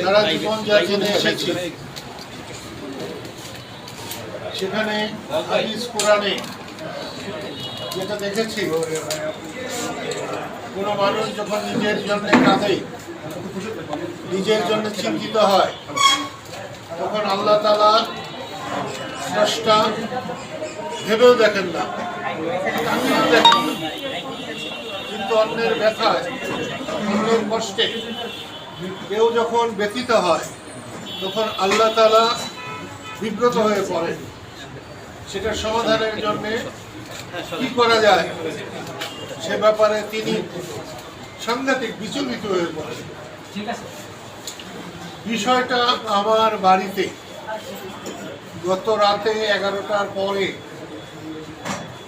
সারা জীবন যা জেনে এসেছি। সেখানে হাদিস কোরআনে যেটা দেখেছি কোনো মানুষ যখন নিজের জন্য কাঁদে নিজের জন্য চিন্তিত হয় তখন আল্লাহ তালা স্রষ্টা ভেবেও দেখেন না দেখেন না। কিন্তু অন্যের ব্যথায় অন্যের কষ্টে কেউ যখন ব্যথিত হয়, তখন আল্লাহ তালা বিব্রত হয়ে পড়ে সেটা সমাধানের জন্য কি করা যায়? সে ব্যাপারে তিনি সাংঘাতিক বিচলিত হয়ে পড়ে বিষয়টা আমার বাড়িতে গত রাতে এগারোটার পরে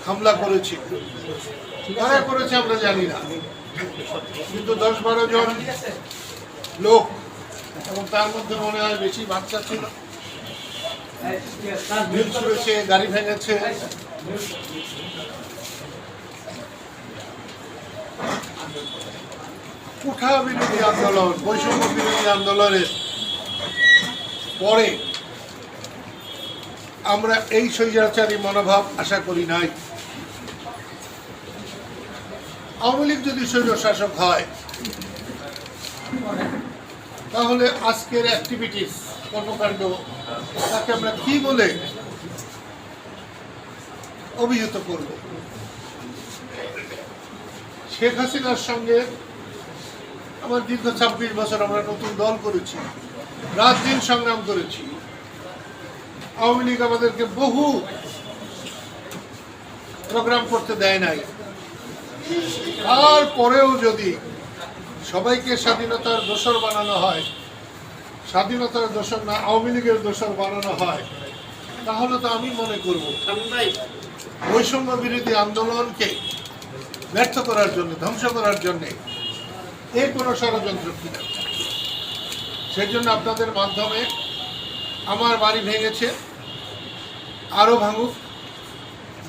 হামলা করেছিল। কারা করেছে আমরা জানি না। কিন্তু দশ বারো জন লোক। এবং তার মধ্যে মনে হয় বেশি বাচ্চা ছিল। গাড়ি ভেঙেছে। কুঠা বিরোধী আন্দোলন, বৈষম্য বিরোধী আন্দোলনের পরে আমরা এই স্বৈরাচারী মনোভাব আশা করি নাই। আওয়ামী লীগ যদি স্বৈর শাসক হয় তাহলে আজকের অ্যাক্টিভিটিস কর্মকাণ্ড, তাকে আমরা কি বলে অভিহিত করব? শেখ হাসিনার সঙ্গে আমার দীর্ঘ ছাব্বিশ বছর আমরা নতুন দল করেছি, রাত দিন সংগ্রাম করেছি। আওয়ামী লীগ আমাদেরকে বহু প্রোগ্রাম করতে দেয় নাই। তারপরেও যদি সবাইকে স্বাধীনতার দোষর বানানো হয়। স্বাধীনতার দোষর না আওয়ামী লীগের দোষর বানানো হয়। তাহলে তো আমি মনে করব বৈষম্য বিরোধী আন্দোলনকে ব্যর্থ করার জন্য ধ্বংস করার জন্যে এর কোনো ষড়যন্ত্র কিনা সেজন্য আপনাদের মাধ্যমে আমার বাড়ি ভেঙেছে আরও ভাঙুক।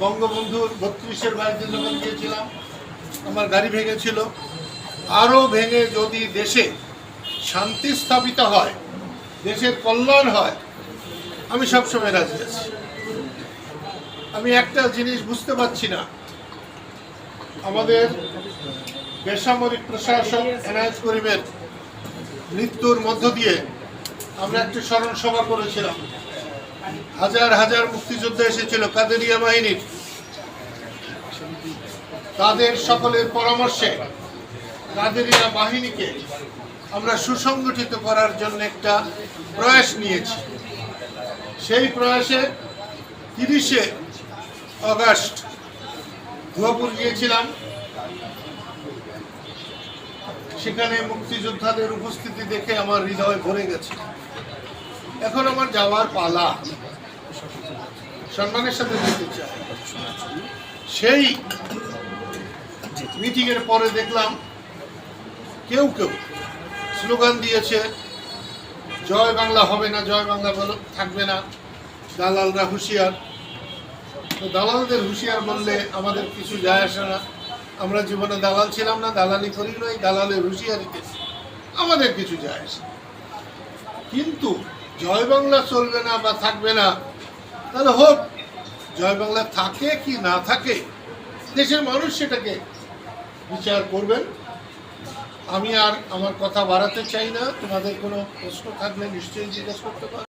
বঙ্গবন্ধুর বত্রিশের বাড়িতে যখন গিয়েছিলাম আমার গাড়ি ভেঙেছিল। আরও ভেঙে যদি দেশে শান্তি স্থাপিত হয়, দেশের কল্যাণ হয়, আমি সবসময় রাজি আছি। আমি একটা জিনিস বুঝতে পারছি না। আমাদের বেসামরিক প্রশাসক এনায়েত করিমের মৃত্যুর মধ্য দিয়ে আমরা একটি স্মরণ সভা করেছিলাম। হাজার হাজার মুক্তিযোদ্ধা এসেছিল কাদেরিয়া বাহিনীর। তাদের সকলের পরামর্শে কাদেরিয়া বাহিনীকে আমরা সুসংগঠিত করার জন্য একটা প্রয়াস নিয়েছি। সেই প্রয়াসে তিরিশে অগাস্ট ধুয়াপুর গিয়েছিলাম। সেখানে মুক্তিযোদ্ধাদের উপস্থিতি দেখে আমার হৃদয় ভরে গেছে। এখন আমার যাওয়ার পালা সম্মানের সাথে যেতে চাই। সেই মিটিংয়ের পরে দেখলাম কেউ কেউ স্লোগান দিয়েছে, জয় বাংলা হবে না, জয় বাংলা বলো, থাকবে না, দালালরা হুঁশিয়ার। তো দালালদের হুঁশিয়ার বললে আমাদের কিছু যায় আসে না। আমরা জীবনে দালাল ছিলাম না, দালালি করি নই, দালালের হুঁশিয়ারিতে আমাদের কিছু যায় আসে কিন্তু জয় বাংলা চলবে না বা থাকবে না, তাহলে হোক, জয় বাংলা থাকে কি না থাকে, দেশের মানুষ সেটাকে বিচার করবেন। আমি আর আমার কথা বাড়াতে চাই না। তোমাদের কোনো প্রশ্ন থাকলে নিশ্চয়ই জিজ্ঞেস করতে পারো।